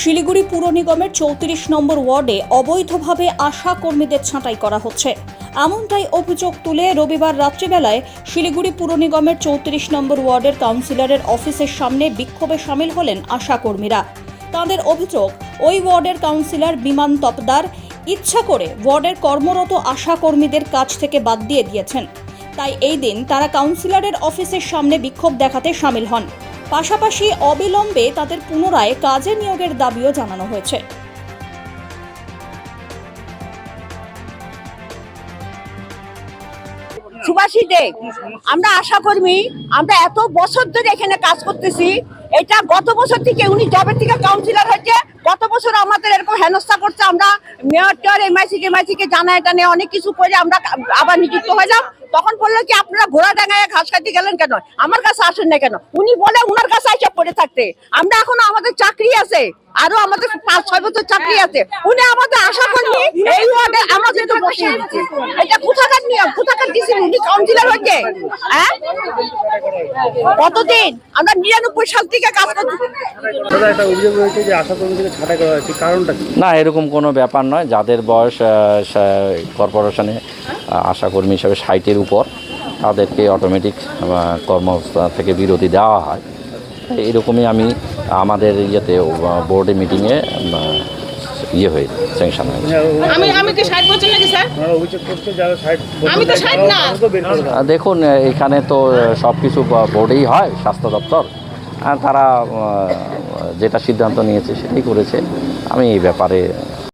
শিলিগুড়ি পুর নিগমের চৌত্রিশ নম্বর ওয়ার্ডে অবৈধভাবে আশা কর্মীদের ছাঁটাই করা হচ্ছে। এমনটাই অভিযোগ তুলে রবিবার রাত্রিবেলায় শিলিগুড়ি পুর নিগমের চৌত্রিশ নম্বর ওয়ার্ডের কাউন্সিলরের অফিসের সামনে বিক্ষোভে সামিল হলেন আশা কর্মীরা। তাদের অভিযোগ, ওই ওয়ার্ডের কাউন্সিলর বিমান তপদার ইচ্ছা করে ওয়ার্ডের কর্মরত আশা কর্মীদের কাছ থেকে বাদ দিয়ে দিয়েছেন। তাই এই দিন তারা কাউন্সিলরের অফিসের সামনে বিক্ষোভ দেখাতে সামিল হন। পাশাপাশি অবিলম্বে তাদের পুনরায় কাজে নিয়োগের দাবিও জানানো হয়েছে। সুভাষী দে, আমরা আশা কর্মী আমরা এত বছর ধরে এখানে কাজ করতেছি, এটা গত বছর থেকে উনি জবের থেকে কাউন্সিলর হয়েছে, গত বছর আমাদের এরকম হেনস্থা করছে, আমরা মেয়র টেয়র এমআইসি এমআইসি কে জানা এটা নিয়ে অনেক কিছু করে আমরা আবার নিযুক্ত হলাম। তখন বলল কি আপনারা ঘোড়া ডাঙায় ঘাস কাটতে গেলেন কেন? আমার কাছে আসেন না কেন? উনি বলে উনার কাছে আইসা পড়ে থাকতে। আমরা এখনও আমাদের চাকরি আছে। আরও আমাদের পাঁচ ছয় বছর চাকরি আছে। উনি আমাদের আশা কর্মী এই ওয়ার্ডে আমাদের তো বসে দিচ্ছে এটা কোথাকার নিয়ম? কোথাকার দিছে উনি কাউন্সিলর হচ্ছে হ্যাঁ? কতদিন? আমরা নিরানব্বই সাল থেকে কাজ করছি। না এরকম কোনো ব্যাপার নয়। যাদের বয়স আহ, কর্পোরেশনে আশাকর্মী হিসাবে ষাটের উপর তাদেরকে অটোমেটিক কর্মস্থল থেকে বিরতি দেওয়া হয়। এরকমই আমি আমাদের ইয়েতে বোর্ডে মিটিংয়ে ইয়ে হয়ে স্যাংশন হয়েছে আমি আমি কি ষাট বছর নাকি স্যার? আপনারা অভিযোগ করছে যারা ষাট আমি তো ষাট না। বের করে দেওয়া আহ, দেখুন এখানে তো সব কিছু বোর্ডেই হয় স্বাস্থ্য দপ্তর। তারা যেটা সিদ্ধান্ত নিয়েছে সেটাই করেছে। আমি এই ব্যাপারে